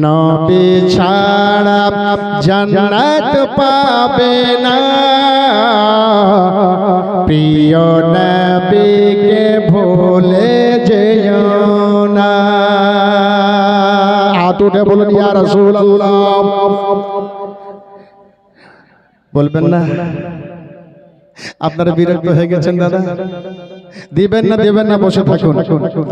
নবী ছাড়া জান্নাত পাবে না প্রিয় নবীকে ভুলে যেও না হাত উঠে বলুন ইয়া রাসূলুল্লাহ বলবেন না আপনারা বিরক্ত হয়ে গেছেন দাদা দিবেন না দিবেন না বসে থাকুন।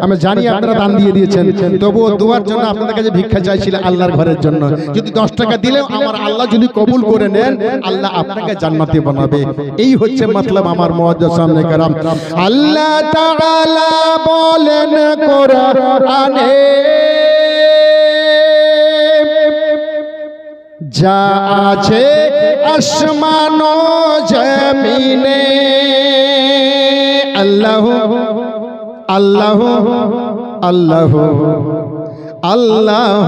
আমি জানি আপনারা দান দিয়ে দিয়েছেন তবুও দোয়ার জন্য আপনাদের কাছে ভিক্ষা চাইছিলেন আল্লাহর ঘরের জন্য। যদি দশ টাকা দিলেও আমার আল্লাহ যদি কবুল করে নেন আল্লাহ আপনাকে জান্নাতি বানাবে। এই হচ্ছে মতলব আমার মহাজ সামনে কারাম। আল্লাহ তাআলা বলেন কোরআনে যা আছে আসমান জমিনে আল্লাহ আল্লাহ আল্লাহ আল্লাহ।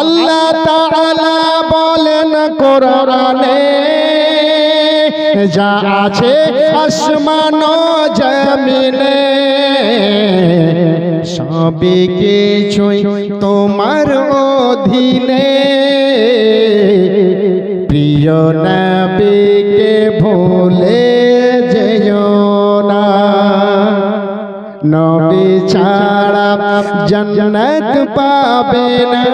আল্লাহ তাআলা বলেন কোরআনে, যা আছে আসমান জমিনে সবে কিছুই তোমার অধীনে। প্রিয় নবীকে নবী ছাড়া জান্নাত পাবে না।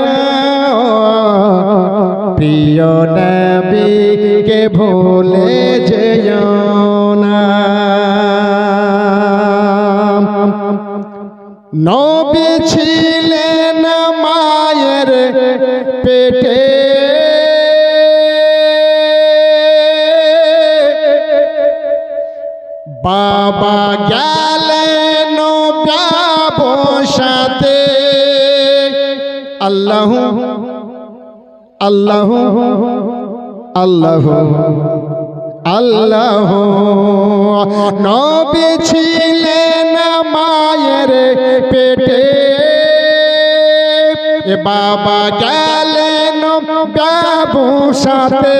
প্রিয় নবীকে ভুলে যেও না। নবী ছিলেন মায়ের পেটে। বাবা ব্যবসাতে আল্লাহ আল্লাহ আল্লাহ আল্লাহ। মায়ের পেটে। বাবা গেলেন ব্যবসাতে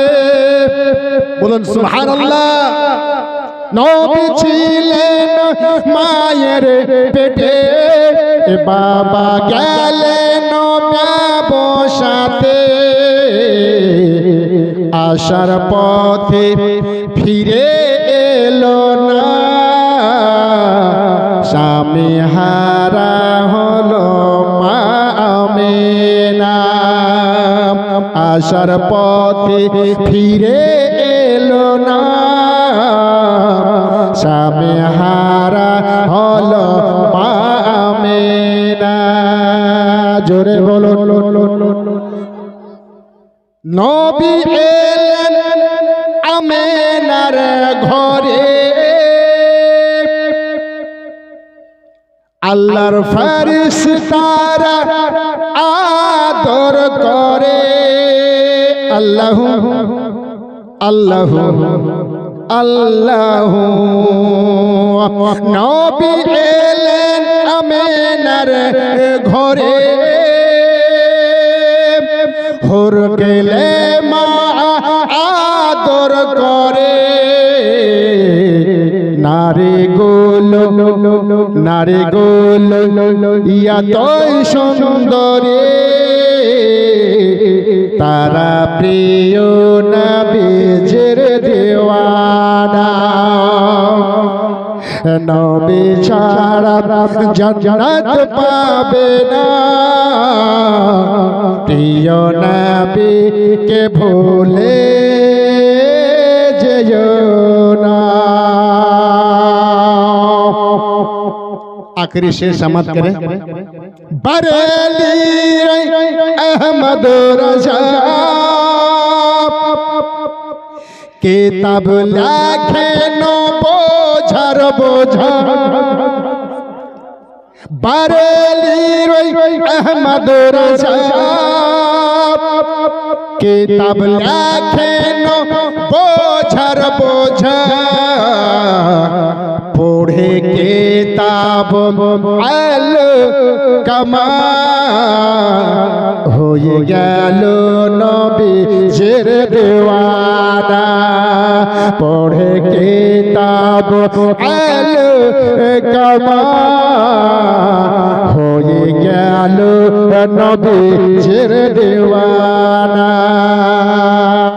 বলুন সুবহানাল্লাহ। নবী ছিলেন মায়ের পেটে। বাবা গেলেন ব্যবসাতে আসার পথে ফিরে এলো না। স্বামী হারা হলো মা আমেনা। আসার পথে ফিরে এলো না। জোরে বলো। নবী এলেন আমেনার ঘরে। আল্লাহর ফারিস তারা আদর করে। আল্লাহ আল্লাহ আল্লাহ। নবী এলেন আমেনার ঘরে। হর গেলে মা আদর করে। নারে গোল নারে গোল ইয়া তৈ সুন্দরে। তারা প্রিয় নবীজের নবী ছাড়া জান্নাত পাবে না প্রিয় নবীকে ভুলে যেও না आखिरी शेर समाप्त करें बरेली अहमद रजा किताब लाखे नो ছাড়ব বারেলি আহমদ কিতাব লেখেন বোঝার বোঝা পড়ে কিতাব আল কমা। হয়ে গেল নবী জের দেওয়া পড়ে কেতাব আল কামা